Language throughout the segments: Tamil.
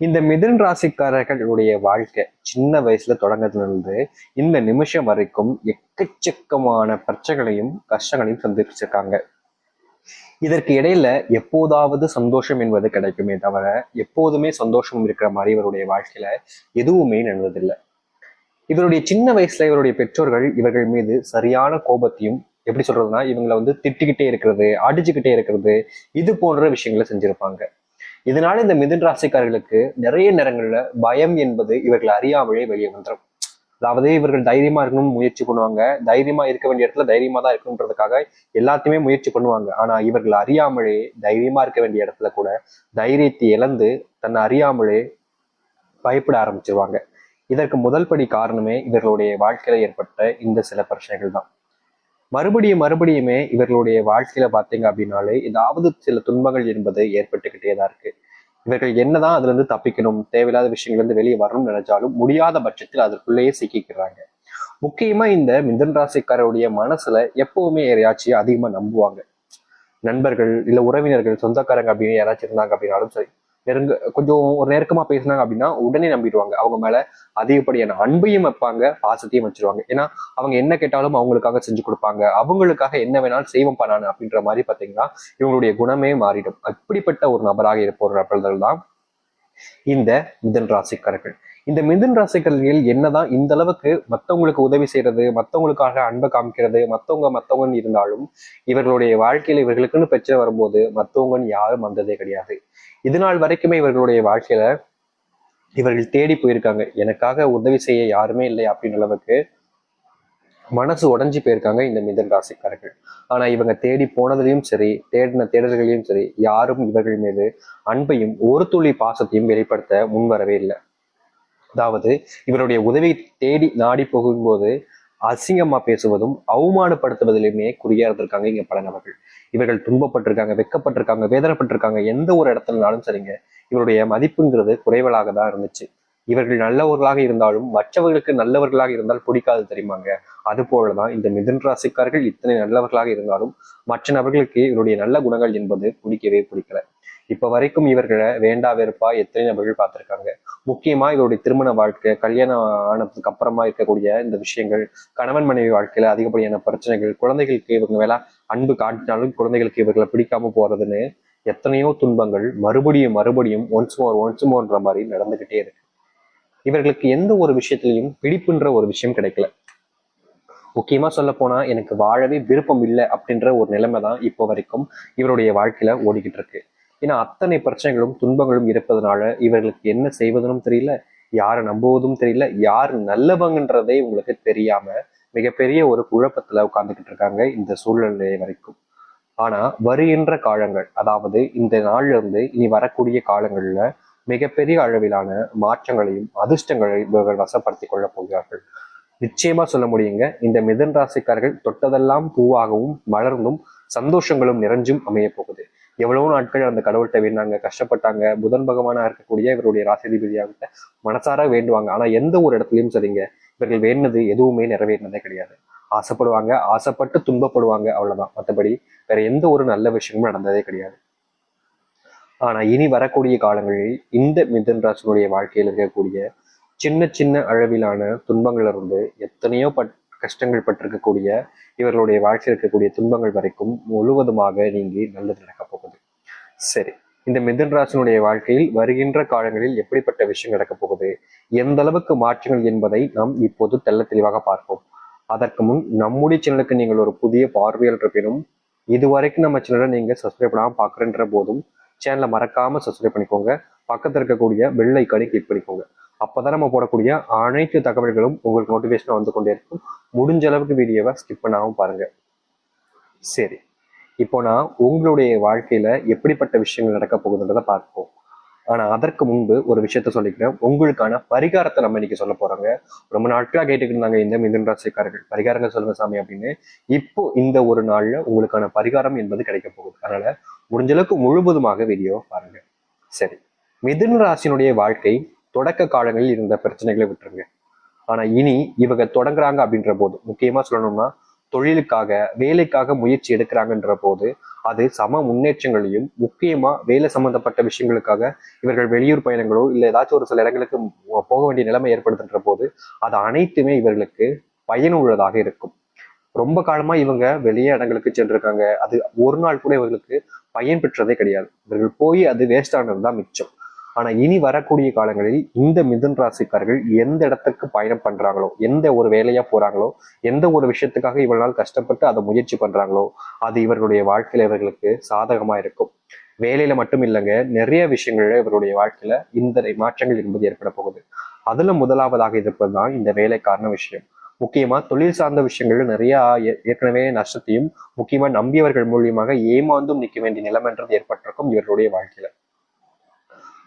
இந்த மிதுன் ராசிக்காரர்களுடைய வாழ்க்கை சின்ன வயசுல தொடங்கத்துல இருந்து இந்த நிமிஷம் வரைக்கும் எக்கச்சக்கமான பிரச்சனைகளையும் கஷ்டங்களையும் சந்திச்சிருக்காங்க. இதற்கு இடையில எப்போதாவது சந்தோஷம் என்பது கிடைக்குமே தவிர எப்போதுமே சந்தோஷம் இருக்கிற மாதிரி இவருடைய வாழ்க்கையில எதுவுமே நடந்ததில்லை இவருடைய சின்ன வயசுல இவருடைய பெற்றோர்கள் இவர்கள் மீது சரியான கோபத்தையும் எப்படி சொல்றதுன்னா இவங்களை வந்து திட்டிக்கிட்டே இருக்கிறது அடிச்சுக்கிட்டே இருக்கிறது இது போன்ற விஷயங்களை செஞ்சிருப்பாங்க. இதனால இந்த மிதுன் ராசிக்காரர்களுக்கு நிறைய நேரங்கள்ல பயம் என்பது இவர்கள் அறியாமலே வெளியே வந்துடும் அதாவது இவர்கள் தைரியமா இருக்கணும்னு முயற்சி பண்ணுவாங்க. தைரியமா இருக்க வேண்டிய இடத்துல தைரியமா தான் இருக்கணுன்றதுக்காக எல்லாத்தையுமே முயற்சி பண்ணுவாங்க. ஆனா இவர்கள் அறியாமலே தைரியமா இருக்க வேண்டிய இடத்துல கூட தைரியத்தை இழந்து தன்னை அறியாமலே பயப்பட ஆரம்பிச்சிருவாங்க. இதற்கு முதல் படி காரணமே இவர்களுடைய வாழ்க்கையில ஏற்பட்ட இந்த சில பிரச்சனைகள் தான் மறுபடியும் மறுபடியுமே இவர்களுடைய வாழ்க்கையில பாத்தீங்க அப்படின்னாலே ஏதாவது சில துன்பங்கள் என்பது ஏற்பட்டுக்கிட்டே தான் இருக்கு. இவர்கள் என்னதான் அதுல இருந்து தப்பிக்கணும் தேவையில்லாத விஷயங்கள்ல இருந்து வெளியே வரணும்னு நினைச்சாலும் முடியாத பட்சத்தில் அதற்குள்ளேயே சிக்கிக்கிறாங்க. முக்கியமா இந்த மிதன் ராசிக்காரருடைய மனசுல எப்பவுமே யாரையாச்சும் அதிகமா நம்புவாங்க. நண்பர்கள் இல்ல உறவினர்கள் சொந்தக்காரங்க அப்படின்னு யாராச்சும் இருந்தாங்க அப்படின்னாலும் சரி நெருங்க கொஞ்சம் ஒரு நெருக்கமா பேசினாங்க அப்படின்னா உடனே நம்பிடுவாங்க. அவங்க மேல அதிகப்படியான அன்பையும் வைப்பாங்க பாசத்தையும் வச்சிருவாங்க. ஏன்னா அவங்க என்ன கேட்டாலும் அவங்களுக்காக செஞ்சு கொடுப்பாங்க. அவங்களுக்காக என்ன வேணாலும் செய்வோம் பண்ணானு அப்படின்ற மாதிரி பாத்தீங்கன்னா இவங்களுடைய குணமே மாறிடும். அப்படிப்பட்ட ஒரு நபராக இருப்பவர்கள் தான் இந்த மிதன் ராசிக்காரர்கள். இந்த மிதுன் ராசிக்காரர்கள் என்னதான் இந்த அளவுக்கு மத்தவங்களுக்கு உதவி செய்யறது மத்தவங்களுக்காக அன்பை காமிக்கிறது மத்தவங்க மத்தவங்கன்னு இருந்தாலும் இவர்களுடைய வாழ்க்கையில இவர்களுக்குன்னு பிரச்சனை வரும்போது மத்தவங்கன்னு யாரும் வந்ததே கிடையாது. இது நாள் வரைக்குமே இவர்களுடைய வாழ்க்கையில இவர்கள் தேடி போயிருக்காங்க. எனக்காக உதவி செய்ய யாருமே இல்லை அப்படின்ற அளவுக்கு மனசு உடஞ்சி போயிருக்காங்க இந்த மிதன் ராசிக்காரர்கள். ஆனா இவங்க தேடி போனதுலையும் சரி தேடின தேடல்களையும் சரி யாரும் இவர்கள் மீது அன்பையும் ஒரு துளி பாசத்தையும் வெளிப்படுத்த முன்வரவே இல்லை. அதாவது இவருடைய உதவி தேடி நாடி போகும்போது அசிங்கமா பேசுவதும் அவமானப்படுத்துவதிலுமே குறியா இருந்திருக்காங்க இங்க பல நபர்கள் இவர்கள் துன்பப்பட்டிருக்காங்க வெக்கப்பட்டிருக்காங்க வேதனைப்பட்டிருக்காங்க எந்த ஒரு இடத்துலனாலும் சரிங்க. இவருடைய மதிப்புங்கிறது குறைவலாக தான் இருந்துச்சு. இவர்கள் நல்லவர்களாக இருந்தாலும் மற்றவர்களுக்கு நல்லவர்களாக இருந்தால் பிடிக்காது தெரியுமாங்க? அது போலதான் இந்த மிதன் ராசிக்காரர்கள் இத்தனை நல்லவர்களாக இருந்தாலும் மற்ற நபர்களுக்கு இவருடைய நல்ல குணங்கள் என்பது பிடிக்கவே பிடிக்கல. இப்ப வரைக்கும் இவர்களை வேண்டா வெறுப்பா எத்தனை நபர்கள் பார்த்திருக்காங்க? முக்கியமாக இவருடைய திருமண வாழ்க்கை கல்யாணம் ஆனதுக்கு அப்புறமா இருக்கக்கூடிய இந்த விஷயங்கள் கணவன் மனைவி வாழ்க்கையில அதிகப்படியான பிரச்சனைகள் குழந்தைகளுக்கு இவங்க வேலை அன்பு காட்டினாலும் குழந்தைகளுக்கு இவர்களை பிடிக்காம போறதுன்னு எத்தனையோ துன்பங்கள் மறுபடியும் மறுபடியும் ஒன்ஸ் மோர் ஒன்ஸ் மோர்ன்ற மாதிரி நடந்துகிட்டே இருக்கு. இவர்களுக்கு எந்த ஒரு விஷயத்திலையும் பிடிப்புன்ற ஒரு விஷயம் கிடைக்கல. முக்கியமா சொல்ல போனா எனக்கு வாழவே விருப்பம் இல்லை அப்படின்ற ஒரு நிலைமை தான் இப்போ வரைக்கும் இவருடைய வாழ்க்கையில ஓடிக்கிட்டு இருக்கு. ஏன்னா அத்தனை பிரச்சனைகளும் துன்பங்களும் இருப்பதனால இவர்களுக்கு என்ன செய்வதும் தெரியல யாரை நம்புவதும் தெரியல யார் நல்லவங்கன்றதே உங்களுக்கு தெரியாம மிகப்பெரிய ஒரு குழப்பத்துல உட்கார்ந்துகிட்டு இருக்காங்க இந்த சூழ்நிலை வரைக்கும். ஆனா வருகின்ற காலங்கள் அதாவது இந்த நாள்ல இருந்து இனி வரக்கூடிய காலங்கள்ல மிகப்பெரிய அளவிலான மாற்றங்களையும் அதிர்ஷ்டங்களையும் இவர்கள் வசப்படுத்தி கொள்ள போகிறார்கள். நிச்சயமா சொல்ல முடியுங்க இந்த மிதன் ராசிக்காரர்கள் தொட்டதெல்லாம் பூவாகவும் மலர்ந்தும் சந்தோஷங்களும் நிறைஞ்சும் அமைய போகுது. எவ்வளவு நாட்கள் அந்த கடவுள்கிட்ட வேண்டாங்க கஷ்டப்பட்டாங்க. புதன் பகவானா இருக்கக்கூடிய இவருடைய ராசிதிபதியாகிட்ட மனசார வேண்டுவாங்க. ஆனா எந்த ஒரு இடத்துலயும் சரிங்க. இவர்கள் வேண்டது எதுவுமே நிறைவேறினதே கிடையாது. ஆசைப்படுவாங்க ஆசைப்பட்டு துன்பப்படுவாங்க அவ்வளவுதான். மற்றபடி வேற எந்த ஒரு நல்ல விஷயமும் நடந்ததே கிடையாது. ஆனா இனி வரக்கூடிய காலங்களில் இந்த மிதன் ராசினுடைய வாழ்க்கையில் இருக்கக்கூடிய சின்ன சின்ன அளவிலான துன்பங்கள் இருந்து எத்தனையோ பட் கஷ்டங்கள் பட்டிருக்கக்கூடிய இவர்களுடைய வாழ்க்கையில் இருக்கக்கூடிய துன்பங்கள் வரைக்கும் முழுவதுமாக நீங்கி நல்லது நடக்கப் போகுது. சரி இந்த மிதன் ராசினுடைய வாழ்க்கையில் வருகின்ற காலங்களில் எப்படிப்பட்ட விஷயம் நடக்கப் போகுது? எந்த அளவுக்கு மாற்றங்கள் என்பதை நாம் இப்போது தெல்ல தெளிவாக பார்ப்போம். அதற்கு முன் நம்முடைய சேனலுக்கு நீங்கள் ஒரு புதிய பார்வையாளர் இருப்பினும் இதுவரைக்கும் நம்ம சேனலை நீங்க சப்ஸ்கிரைப் பண்ணாமல் பார்க்குறன்ற போதும் சேனலை மறக்காம சப்ஸ்கிரைப் பண்ணிக்கோங்க. பக்கத்தில் இருக்கக்கூடிய பெல் ஐக்கானை கிளிக் பண்ணிக்கோங்க. அப்போதான் நம்ம போடக்கூடிய அனைத்து தகவல்களும் உங்களுக்கு நோட்டிஃபிகேஷனாக வந்து கொண்டே இருக்கும். முடிஞ்ச அளவுக்கு வீடியோவை ஸ்கிப் பண்ணாமல் பாருங்கள் சரி. இப்போ நான் உங்களுடைய வாழ்க்கையில் எப்படிப்பட்ட விஷயங்கள் நடக்க போகுதுன்றதை பார்ப்போம். ஆனால் அதற்கு முன்பு ஒரு விஷயத்த சொல்லிக்கிறேன். உங்களுக்கான பரிகாரத்தை நம்ம இன்னைக்கு சொல்ல போறாங்க. ரொம்ப நாட்களாக கேட்டுக்கிட்டு இருந்தாங்க இந்த மிதுன் ராசிக்காரர்கள். பரிகாரங்கள் சொல்லுங்க சாமி அப்படின்னு. இப்போ இந்த ஒரு நாள்ல உங்களுக்கான பரிகாரம் என்பது கிடைக்க போகுது. அதனால முடிஞ்சளவுக்கு முழுவதுமாக வீடியோ பாருங்க. சரி. மிதுன் ராசினுடைய வாழ்க்கை தொடக்க காலங்களில் இருந்த பிரச்சனைகளை விட்டுருங்க. ஆனா இனி இவங்க தொடங்குறாங்க அப்படின்ற போது முக்கியமா சொல்லணும்னா தொழிலுக்காக வேலைக்காக முயற்சி எடுக்கிறாங்கன்ற போது அது சம முன்னேற்றங்களையும் முக்கியமா வேலை சம்பந்தப்பட்ட விஷயங்களுக்காக இவர்கள் வெளியூர் பயணங்களோ இல்லை ஏதாச்சும் ஒரு சில இடங்களுக்கு போக வேண்டிய நிலைமை ஏற்படுத்துன்ற போது அது அனைத்துமே இவர்களுக்கு பயனுள்ளதாக இருக்கும். ரொம்ப காலமா இவங்க வெளியே இடங்களுக்கு சென்றிருக்காங்க. அது ஒரு நாள் கூட இவர்களுக்கு பயன் பெற்றதே கிடையாது. இவர்கள் போய் அது வேஸ்ட் ஆனது தான் மிச்சம். ஆனா இனி வரக்கூடிய காலங்களில் இந்த மிதுன் ராசிக்காரர்கள் எந்த இடத்துக்கு பயணம் பண்றாங்களோ எந்த ஒரு வேலையா போறாங்களோ எந்த ஒரு விஷயத்துக்காக இவ்வளவு நாள் கஷ்டப்பட்டு அதை முயற்சி பண்றாங்களோ அது இவர்களுடைய வாழ்க்கையில இவர்களுக்கு சாதகமா இருக்கும். வேலையில மட்டும் இல்லைங்க நிறைய விஷயங்கள்ல இவருடைய வாழ்க்கையில இந்த மாற்றங்கள் என்பது ஏற்பட போகுது. அதுல முதலாவதாக இருப்பது தான் இந்த வேலைக்காரன விஷயம். முக்கியமா தொழில் சார்ந்த விஷயங்கள் நிறைய ஏற்கனவே நஷ்டத்தையும் முக்கியமா நம்பியவர்கள் மூலியமாக ஏமாந்தும் நிற்க வேண்டிய நிலைமைன்றது ஏற்பட்டிருக்கும் இவர்களுடைய வாழ்க்கையில.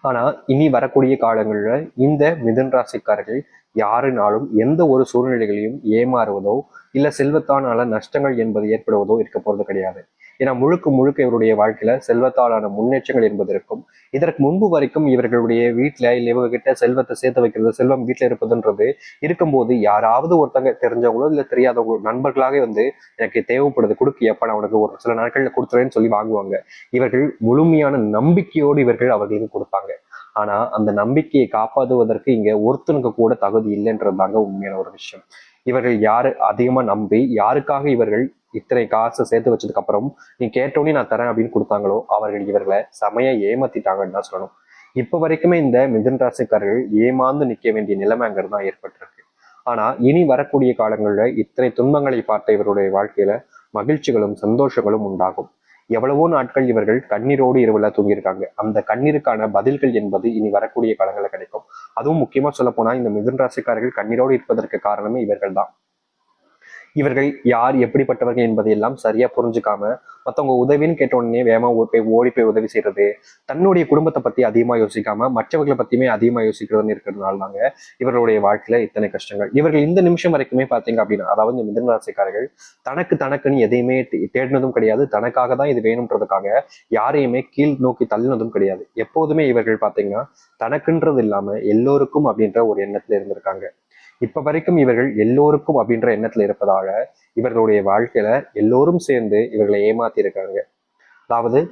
ஆனா இனி வரக்கூடிய காலங்களில் இந்த மிதுன் ராசிக்காரர்கள் யாருனாலும் எந்த ஒரு சூழ்நிலைகளையும் ஏமாறுவதோ இல்ல செல்வத்தானால நஷ்டங்கள் என்பது ஏற்படுவதோ இருக்க போறது கிடையாது. ஏன்னா முழுக்க முழுக்க இவருடைய வாழ்க்கையில செல்வத்தாலான முன்னேற்றங்கள் என்பது இருக்கும். இதற்கு முன்பு வரைக்கும் இவர்களுடைய வீட்டுல இல்ல இவங்க கிட்ட செல்வத்தை சேர்த்து வைக்கிறது செல்வம் வீட்டுல இருப்பதுன்றது இருக்கும்போது யாராவது ஒருத்தங்க தெரிஞ்சவங்களோ இல்ல தெரியாதவங்களோ நண்பர்களாக வந்து எனக்கு தேவைப்படுது கொடுக்கு எப்ப நான் உனக்கு ஒரு சில நாட்கள்ல கொடுத்துறேன்னு சொல்லி வாங்குவாங்க. இவர்கள் முழுமையான நம்பிக்கையோடு இவர்கள் அவர்களுக்கு கொடுப்பாங்க. ஆனா அந்த நம்பிக்கையை காப்பாற்றுவதற்கு இங்க ஒருத்தனுக்கு கூட தகுதி இல்லைன்றது தாங்க உண்மையான ஒரு விஷயம். இவர்கள் யாரு அதிகமா நம்பி யாருக்காக இவர்கள் இத்தனை காசு சேர்த்து வச்சதுக்கு அப்புறம் நீ கேட்டோன்னே நான் தரேன் அப்படின்னு கொடுத்தாங்களோ அவர்கள் இவர்களை செமைய ஏமாத்திட்டாங்கன்னு தான் சொல்லணும். இப்ப வரைக்குமே இந்த மிதுன் ராசிக்காரர்கள் ஏமாந்து நிக்க வேண்டிய நிலைமைங்கிறது தான் ஏற்பட்டிருக்கு. ஆனா இனி வரக்கூடிய காலங்களில் இத்தனை துன்பங்களை பார்த்த இவருடைய வாழ்க்கையில மகிழ்ச்சிகளும் சந்தோஷங்களும் உண்டாகும். எவ்வளவோ நாட்கள் இவர்கள் கண்ணீரோடு இரவுல தூங்கியிருக்காங்க. அந்த கண்ணீருக்கான பதில்கள் என்பது இனி வரக்கூடிய காலங்களில் கிடைக்கும். அதுவும் முக்கியமா சொல்ல இந்த மிதுன் ராசிக்காரர்கள் கண்ணீரோடு இருப்பதற்கு காரணமே இவர்கள் தான் இவர்கள் யார் எப்படிப்பட்டவர்கள் என்பதையெல்லாம் சரியா புரிஞ்சுக்காம மத்தவங்க உதவின்னு கேட்ட உடனே வேகமா போய் ஓடி போய் உதவி செய்யறது தன்னுடைய குடும்பத்தை பத்தி அதிகமா யோசிக்காம மற்றவர்களை பத்தியுமே அதிகமா யோசிக்கிறதுன்னு இருக்கிறதுனால தாங்க இவர்களுடைய வாழ்க்கையில இத்தனை கஷ்டங்கள். இவர்கள் இந்த நிமிஷம் வரைக்குமே பாத்தீங்க அப்படின்னா அதாவது இந்த மிதன ராசிக்காரர்கள் தனக்கு தனக்குன்னு எதையுமே தேடினதும் கிடையாது. தனக்காக தான் இது வேணும்ன்றதுக்காக யாரையுமே கீழ் நோக்கி தள்ளினதும் கிடையாது. எப்போதுமே இவர்கள் பாத்தீங்கன்னா தனக்குன்றது இல்லாம எல்லோருக்கும் அப்படின்ற ஒரு எண்ணத்துல இருந்திருக்காங்க. இப்ப வரைக்கும் இவர்கள் எல்லோருக்கும் அப்படின்ற எண்ணத்துல இருப்பதால இவர்களுடைய வாழ்க்கையில எல்லோரும் சேர்ந்து இவர்களை ஏமாத்தி இருக்காங்க அதாவது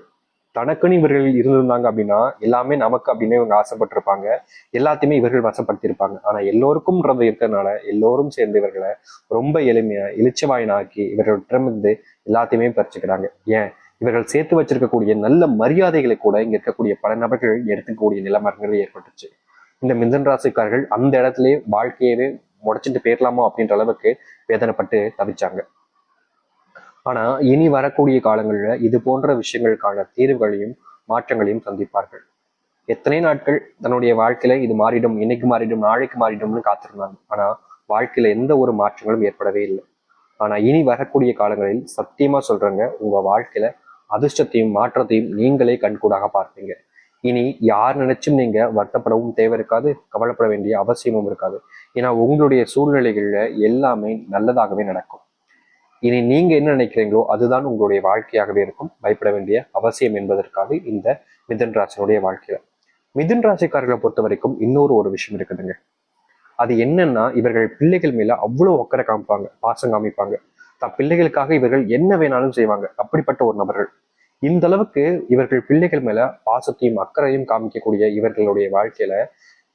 தனக்குன்னு இவர்கள் இருந்திருந்தாங்க அப்படின்னா எல்லாமே நமக்கு அப்படின்னு இவங்க ஆசைப்பட்டிருப்பாங்க. எல்லாத்தையுமே இவர்கள் வசப்படுத்தியிருப்பாங்க. ஆனா எல்லோருக்கும்ன்றது இருக்கிறதுனால எல்லோரும் சேர்ந்து இவர்களை ரொம்ப எளிமையா இளிச்சவாயனாக்கி இவர்களிடமிருந்து எல்லாத்தையுமே பறிச்சுக்கிறாங்க. ஏன்? இவர்கள் சேர்த்து வச்சிருக்கக்கூடிய நல்ல மரியாதைகளை கூட இங்க இருக்கக்கூடிய பல நபர்கள் எடுத்துக்கக்கூடிய நிலைமைங்கிறது ஏற்பட்டுச்சு. இந்த மிதன் ராசிக்காரர்கள் அந்த இடத்துலயே வாழ்க்கையவே முடைச்சிட்டு போயிடலாமோ அப்படின்ற அளவுக்கு வேதனைப்பட்டு தவிச்சாங்க. ஆனா இனி வரக்கூடிய காலங்கள்ல இது போன்ற விஷயங்களுக்கான தீர்வுகளையும் மாற்றங்களையும் சந்திப்பார்கள். எத்தனை நாட்கள் தன்னுடைய வாழ்க்கையில இது மாறிடும் இன்னைக்கு மாறிடும் நாளைக்கு மாறிடும்னு காத்திருந்தாங்க. ஆனா வாழ்க்கையில எந்த ஒரு மாற்றங்களும் ஏற்படவே இல்லை. ஆனா இனி வரக்கூடிய காலங்களில் சத்தியமா சொல்றேங்க உங்க வாழ்க்கையில அதிர்ஷ்டத்தையும் மாற்றத்தையும் நீங்களே கண்கூடாக பார்ப்பீங்க. இனி யார் நினைச்சும் நீங்க வருத்தப்படவும் தேவை இருக்காது கவலைப்பட வேண்டிய அவசியமும் இருக்காது. ஏன்னா உங்களுடைய சூழ்நிலைகள்ல எல்லாமே நல்லதாகவே நடக்கும். இனி நீங்க என்ன நினைக்கிறீங்களோ அதுதான் உங்களுடைய வாழ்க்கையாகவே இருக்கும். பயப்பட வேண்டிய அவசியம் என்பதற்காக இந்த மிதுன் ராசினுடைய வாழ்க்கையில. மிதன் ராசிக்காரர்களை பொறுத்த வரைக்கும் இன்னொரு ஒரு விஷயம் இருக்குதுங்க. அது என்னன்னா இவர்கள் பிள்ளைகள் மேல அவ்வளவு அக்கறை காமிப்பாங்க பாசம் காமிப்பாங்க. தன் பிள்ளைகளுக்காக இவர்கள் என்ன வேணாலும் செய்வாங்க. அப்படிப்பட்ட ஒரு நபர்கள். இந்த அளவுக்கு இவர்கள் பிள்ளைகள் மேல பாசத்தையும் அக்கறையும் காமிக்கக்கூடிய இவர்களுடைய வாழ்க்கையில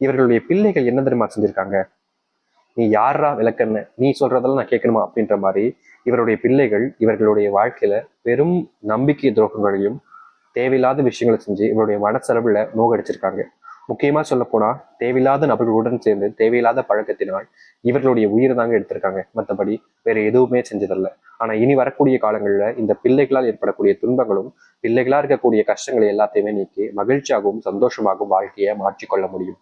இவர்களுடைய பிள்ளைகள் என்ன தெரியுமா செஞ்சிருக்காங்க? நீ யாரா விளக்கண்ண நீ சொல்றதெல்லாம் நான் கேட்கணுமா அப்படின்ற மாதிரி இவருடைய பிள்ளைகள் இவர்களுடைய வாழ்க்கையில பெரும் நம்பிக்கை துரோகங்களையும் தேவையில்லாத விஷயங்களை செஞ்சு இவருடைய மனசளவுல நோகடிச்சிருக்காங்க முக்கியமா சொல்ல தேவையில்லாத நபர்களுடன் சேர்ந்து தேவையில்லாத பழக்கத்தினால் இவர்களுடைய உயிரை தாங்க எடுத்திருக்காங்க. மற்றபடி வேற எதுவுமே செஞ்சதல்ல. ஆனா இனி வரக்கூடிய காலங்களில் இந்த பிள்ளைகளால் ஏற்படக்கூடிய துன்பங்களும் பிள்ளைகளா இருக்கக்கூடிய கஷ்டங்களை எல்லாத்தையுமே நீக்கி மகிழ்ச்சியாகவும் சந்தோஷமாகவும் வாழ்க்கையை மாற்றிக்கொள்ள முடியும்.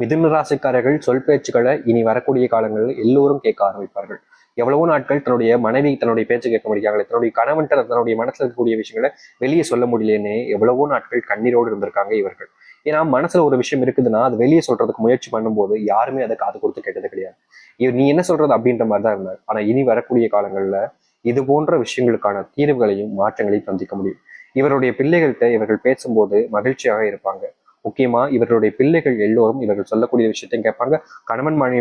மிதுன ராசிக்காரர்கள் சொல் பேச்சுக்களை இனி வரக்கூடிய காலங்களில் எல்லோரும் கேட்க ஆரம்பிப்பார்கள். எவ்வளவோ நாட்கள் தன்னுடைய மனைவி தன்னுடைய பேச்சு கேட்க முடியாங்களே தன்னுடைய கணவன் தன்னுடைய மனசுல இருக்கக்கூடிய விஷயங்களை வெளியே சொல்ல முடியலன்னு எவ்வளவோ நாட்கள் கண்ணீரோடு இருந்திருக்காங்க இவர்கள். ஏன்னா மனசுல ஒரு விஷயம் இருக்குதுன்னா அது வெளியே சொல்றதுக்கு முயற்சி பண்ணும்போது யாருமே அதை காது கொடுத்து கேட்டது கிடையாது. நீ என்ன சொல்றது அப்படின்ற மாதிரி தான் இருந்தார் ஆனா இனி வரக்கூடிய காலங்கள்ல இது போன்ற விஷயங்களுக்கான தீர்வுகளையும் மாற்றங்களையும் சந்திக்க முடியும். இவருடைய பிள்ளைகள்கிட்ட இவர்கள் பேசும்போது மகிழ்ச்சியாக இருப்பாங்க. முக்கியமா இவர்களுடைய பிள்ளைகள் எல்லோரும் இவர்கள் சொல்லக்கூடிய விஷயத்தையும் கேட்பாங்க. கணவன் மனைவி